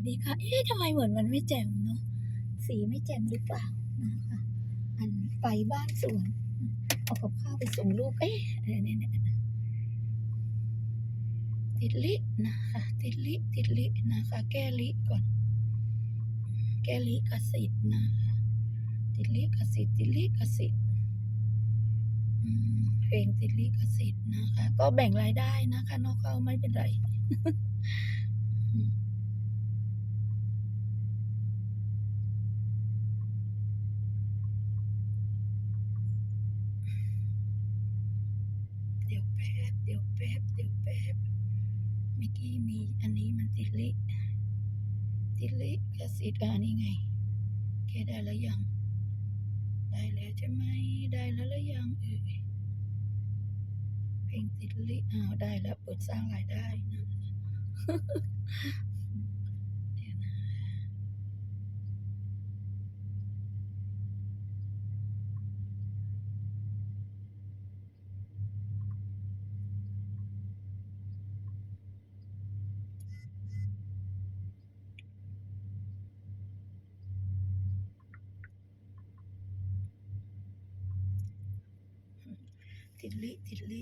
สดีค่ะ เอ๊ะทำไมเหมือนมันไม่แจ่มเนาะ สีไม่แจ่มหรือเปล่านะคะอันไปบ้านสวน เอากับข้าวไปส่งลูก เอ๊ะเนี่ยเนี่ยติดลินะคะ ติดลิ ติดลินะคะ แก้ลิก่อน แก้ลิกสิทธิ์นะคะ ติดลิกสิทธิ์ติดลิกสิทธิ์อืมเพลงติดลิขสิทธิ์นะคะ ก็แบ่งรายได้นะคะนอกเข้าไม่เป็นไร เดี๋ยวแป๊บ เดี๋ยวแป๊บ เดี๋ยวแป๊บ เมื่อกี้มีอันนี้มันติดลิติดลิขสิทธิ์อ่านี่ไงแกได้แล้วยัง ได้แล้วใช่ไหม ได้แล้วหรือยังเอ่ยเพลงติดลิอ้าวได้แล้วเปิดสร้างรายได้นะ เดี๋ยวนะ ติดลิติดลิ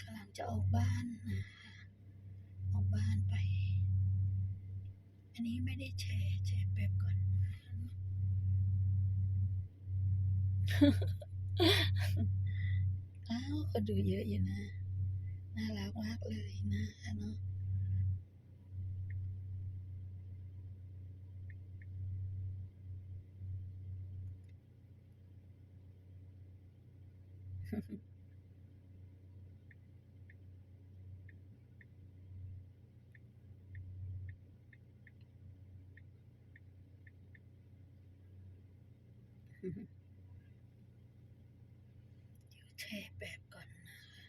กำลังจะออกบ้านนะคะออกบ้านไป อันนี้ไม่ได้แชร์แชร์แป๊บก่อน อ้าวคนดูเยอะอยู่นะ น่ารักมากเลยนะคะเนาะ เดี๋ยวแชร์แบบก่อนนะคะ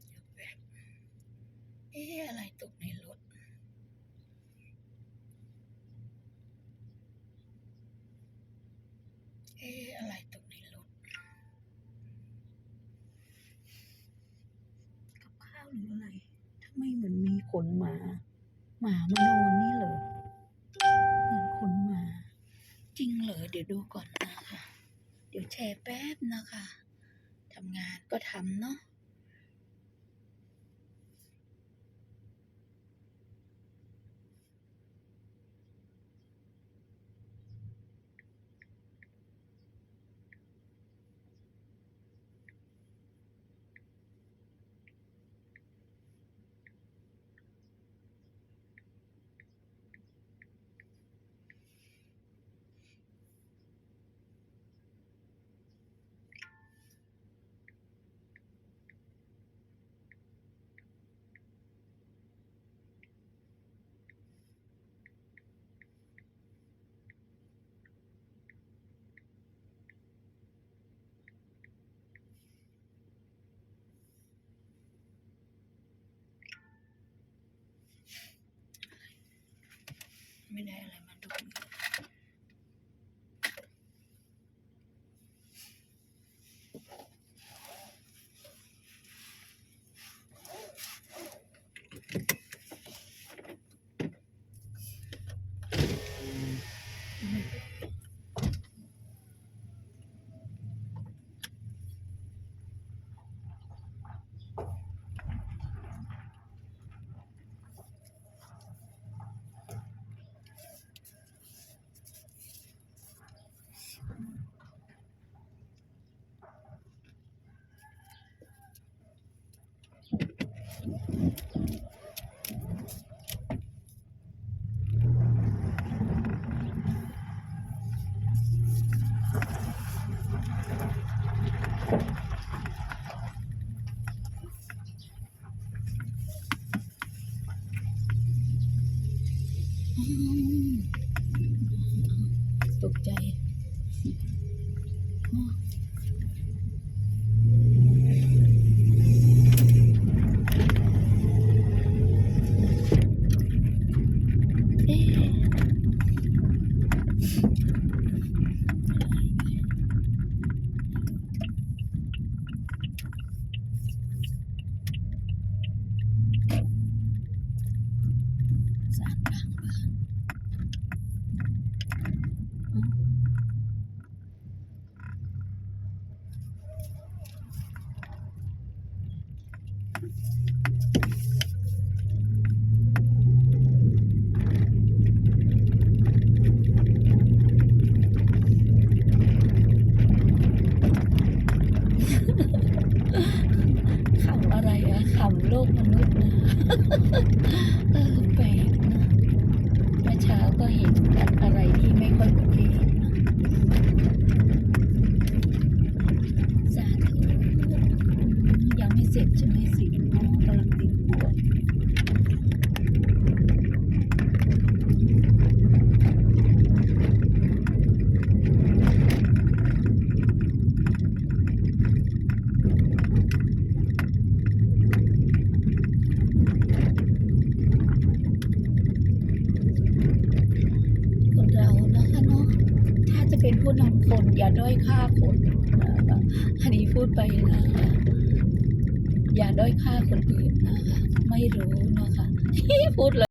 เดี๋ยวแบบ เอ๊ะอะไรตกในรถ เอ๊ะอะไรตกในรถ กับข้าวหรืออะไรทำไมเหมือนมีคนมา หมามานอนนี่เหรอ เหมือนคนมา จริงเหรอ เดี๋ยวดูก่อนนะคะ เดี๋ยวแชร์แป๊บนะคะ ทำงานก็ทำเนาะ ไม่ได้อะไร ตกใจ สารกลางบ้านขำอะไรอะขำโลกมนุษย์นะ เออแปลกนะเมื่อเช้า ก็เห็นกันอะไรที่ไม่ค่อยโอเคสาธุยังไม่เสร็จใช่ไหมสิอ๋อกำลังติดบวชคนเรานะคะเนาะถ้าจะ เป็นผู้นำคน อย่าด้อยค่าคนนะคะอันนี้พูดไปนะคะอย่าด้อยค่าคนอื่นนะคะ ไม่รู้นะคะพูดเลย